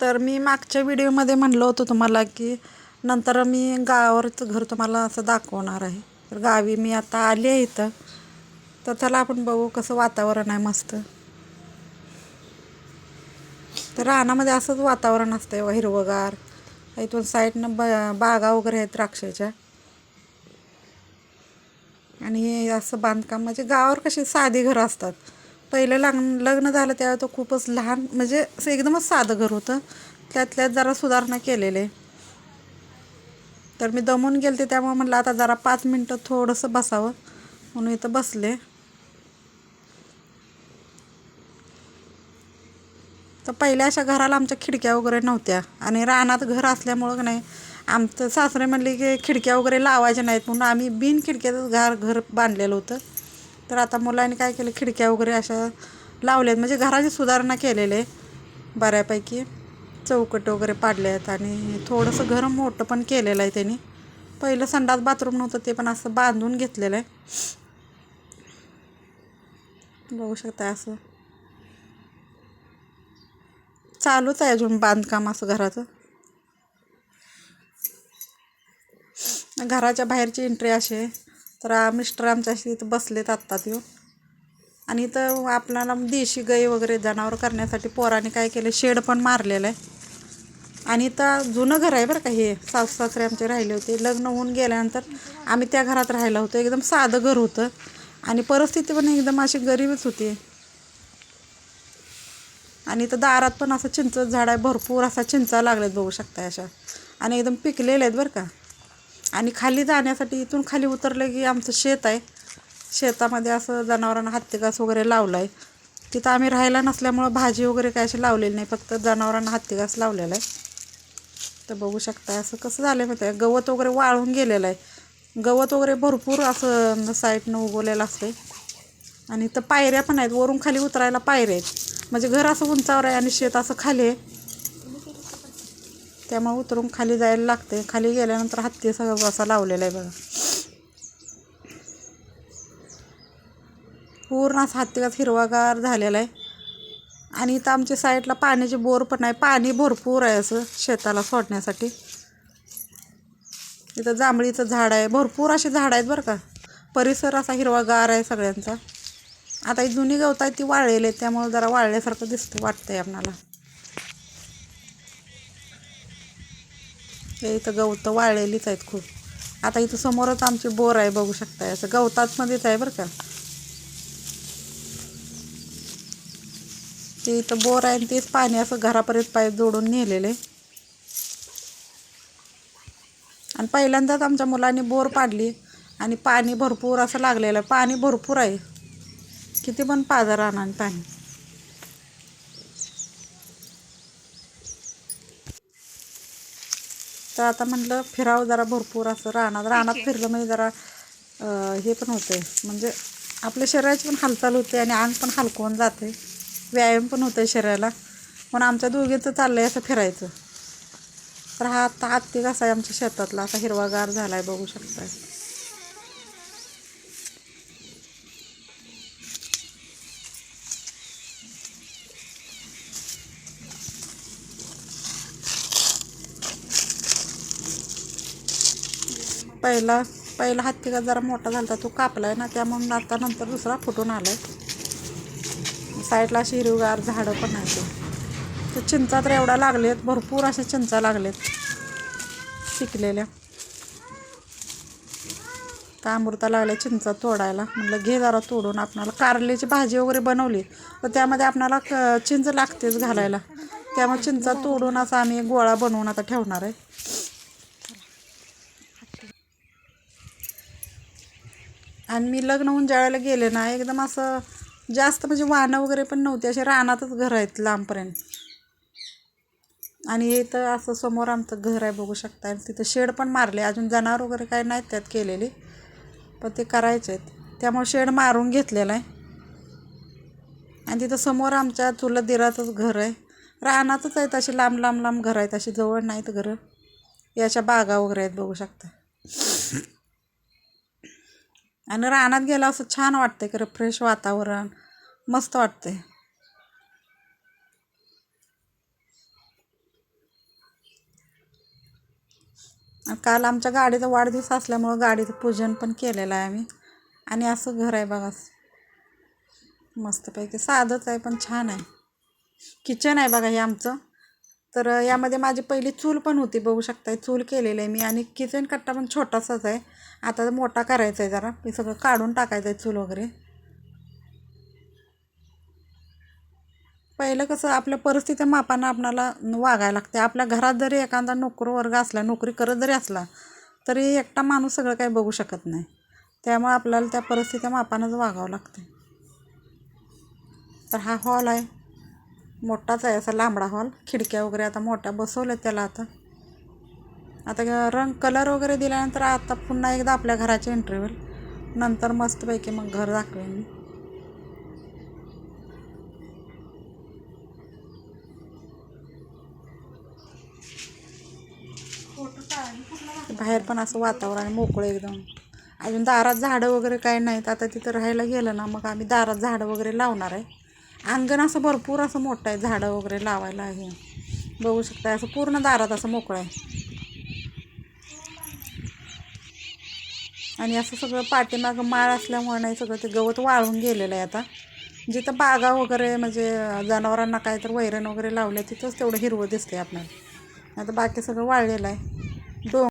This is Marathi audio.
तर मी मागच्या व्हिडिओमध्ये म्हणलं होतं तुम्हाला की नंतर मी गावावरचं घर तुम्हाला असं दाखवणार आहे. तर गावी मी आता आली आहे इथं. तर चला आपण बघू कसं वातावरण आहे मस्त. तर रानामध्ये असंच वातावरण असतं आहे हिरवंगार. इथून साईडनं ब बागा वगैरे आहेत द्राक्षाच्या. आणि हे असं बांधकाम म्हणजे गावावर कशी साधी घरं असतात. पहिलं लग्न लग्न झालं त्यावेळी तो खूपच लहान म्हणजे असं एकदमच साधं घर होतं. त्यातल्यात जरा सुधारणा केलेले तर मी दमून गेलते त्यामुळे म्हटलं आता जरा पाच मिनटं थोडंसं बसावं. म्हणून इथं बसले. तर पहिल्या अशा घराला आमच्या खिडक्या वगैरे नव्हत्या. आणि रानात घर असल्यामुळं नाही आमचं सासरे म्हणले की खिडक्या वगैरे लावायच्या नाहीत म्हणून आम्ही बिन खिडक्याचं घर घर बांधलेलं होतं. तर आता मुलांनी काय केलं खिडक्या वगैरे अशा लावल्यात. म्हणजे घराची सुधारणा केलेले आहे बऱ्यापैकी. चौकट वगैरे पाडले आहेत आणि थोडंसं घर मोठं पण केलेलं आहे त्यांनी. पहिलं संडास बाथरूम नव्हतं ते पण असं बांधून घेतलेलं आहे. बघू शकता असं. चालूच आहे अजून बांधकाम असं घराचं. घराच्या बाहेरची एंट्री अशी आहे. तर मिस्टर आमच्याशी इथं बसलेत आत्ताच येऊन आणि इथं आपल्याला देशी गाई वगैरे जनावर करण्यासाठी पोराने काय केलं शेड पण मारलेलं आहे. आणि इथं जुनं घर आहे बरं का हे सासू सासरे आमचे राहिले होते. लग्न होऊन गेल्यानंतर आम्ही त्या घरात राहिलो होतो. एकदम साधं घर होतं. आणि परिस्थिती पण एकदम अशी गरीबच होती. आणि इथं दारात पण असं चिंच झाड आहे भरपूर असा चिंचा लागल्यात बघू शकता अशा. आणि एकदम पिकलेले आहेत बरं का. आणि खाली जाण्यासाठी इथून खाली उतरलं की आमचं शेत आहे. शेतामध्ये असं जनावरांना हत्तीघास वगैरे लावला आहे तिथं आम्ही राहायला नसल्यामुळं भाजी वगैरे काय अशी लावलेली नाही फक्त जनावरांना हत्तीघास लावलेला आहे. तर बघू शकता असं कसं झालं आहे माहिती आहे? गवत वगैरे वाळून गेलेलं आहे. गवत वगैरे भरपूर असं साईडनं उगवलेलं असते आणि इथं पायऱ्या पण आहेत वरून खाली उतरायला पायऱ्या आहेत. म्हणजे घर असं उंचावर आहे आणि शेत असं खाली आहे. त्यामुळे उतरून खाली जायला लागते खाली गेल्यानंतर हत्ती सगळं असा लावलेला आहे बघा. पूर्ण असं हत्तीकाच हिरवागार झालेला आहे. आणि इथं आमच्या साईडला पाण्याचे बोर पण आहे. पाणी भरपूर आहे असं शेताला सोडण्यासाठी. इथं जांभळीचं झाड आहे. भरपूर असे झाडं आहेत बरं का. परिसर असा हिरवागार आहे सगळ्यांचा. आता ही जुनी गवत आहे ती वाळलेली आहेत. त्यामुळे जरा वाळल्यासारखं दिसतं वाटतंय आपणाला. हे इथं गवतं वाळलेलीच आहेत खूप. आता इथं समोरच आमची बोर आहे बघू शकताय. असं गवतातमध्येच आहे बरं का. ते इथं बोर आहे आणि तेच पाणी असं घरापर्यंत पाईप जोडून नेलेले. आणि पहिल्यांदाच आमच्या मुलांनी बोर पाडली आणि पाणी भरपूर असं लागलेलं. आहे पाणी भरपूर आहे. किती पण पाजर आणा पाणी. तर आता म्हटलं फिरावं जरा भरपूर असं रानात. रानात फिरलं म्हणजे जरा हे पण होते म्हणजे आपल्या शरीराची पण हालचाल होते आणि अंग पण हलकवून जाते व्यायाम पण होतं शरीराला. पण आमच्या दोघीचं चाललं आहे असं फिरायचं. तर हा आता हत्ती कसा आहे आमच्या शेतातला. असा हिरवागार झाला आहे बघू शकताय. पहिला पहिला हात का जरा मोठा झाला होता, तो आहे ना त्यामुळं आता नंतर दुसरा फुटून आला आहे साईडला अशी हिरवीगार झाडं पण आहेत. ते चिंचा तर एवढ्या लागलेत भरपूर अशा चिंचा लागलेत. पिकलेल्या. का अमृता लागल्या चिंचा तोडायला. म्हटलं घे जरा तोडून आपणाला. कारल्याची भाजी वगैरे बनवली तर त्यामध्ये आपणाला क चिंच लागतेच घालायला. त्यामुळे चिंचा तोडून असं आम्ही गोळा बनवून आता ठेवणार आहे. आणि मी लग्न होऊन ज्यावेळेला गेले ना एकदम असं जास्त म्हणजे वाहनं वगैरे पण नव्हती असे रानातच घर आहेत लांबपर्यंत. आणि हे तर असं समोर आमचं घर आहे बघू शकता आणि तिथं शेड पण मारले. अजून जनावर वगैरे काही नाहीत त्यात केलेली पण ते करायचे आहेत. त्यामुळे शेड मारून घेतलेला आहे. आणि तिथं समोर आमच्या चुलत दिराचंच घर आहे. रानातच आहेत अशी लांब लांब लांब घरं आहेत अशी जवळ नाहीत घरं. याच्या बागा वगैरे आहेत बघू शकता आणि रानात गेला असं छान वाटते खरं फ्रेश वातावरण मस्त वाटते काल आमच्या गाडीचा वाढदिवस असल्यामुळं गाडीचं पूजन पण केलेलं आहे आम्ही. आणि असं घर आहे बघा मस्तपैकी साधंच आहे पण छान आहे. किचन आहे बघा हे आमचं. तर यामध्ये माझी पहिली चूल पण होती बघू शकताय. चूल केलेलं आहे मी आणि किचन कट्टा पण छोटासाच आहे. आता मोठा करायचा आहे जरा. मी सगळं काढून टाकायचं आहे चूल वगैरे. पहिलं कसं आपल्या परिस्थिती मापानं आपणाला वागायला लागते. आपल्या घरात जरी एखादा नोकर वर्ग असला नोकरी करत जरी असला तरी एकटा माणूस सगळं काही बघू शकत नाही. त्यामुळे आपल्याला त्या परिस्थिती मापानंच वागावं लागते. तर हा हॉल आहे. मोठाच आहे असा लांबडा हॉल. खिडक्या वगैरे आता मोठ्या बसवल्या त्याला आता. आता रंग कलर वगैरे दिल्यानंतर आता पुन्हा एकदा आपल्या घराची एंट्री होईल. नंतर मस्तपैकी मग घर दाखवेन मी. बाहेर पण असं वातावरण मोकळं एकदम. अजून दारात झाडं वगैरे काही नाहीत. आता तिथं राहायला गेलं ना मग आम्ही दारात झाडं वगैरे लावणार आहे. अंगण असं भरपूर असं मोठं आहे झाडं वगैरे लावायला आहे. बघू शकता असं पूर्ण दारात असं मोकळं आहे. आणि असं सगळं पाठीमागं माळ असल्यामुळे नाही सगळं ते गवत वाळून गेलेलं आहे आता. जिथं बागा वगैरे म्हणजे जनावरांना काय तर वैरण वगैरे लावले तिथंच तेवढं हिरवं दिसते आपल्याला. आता बाकी सगळं वाळलेलं आहे. डोंग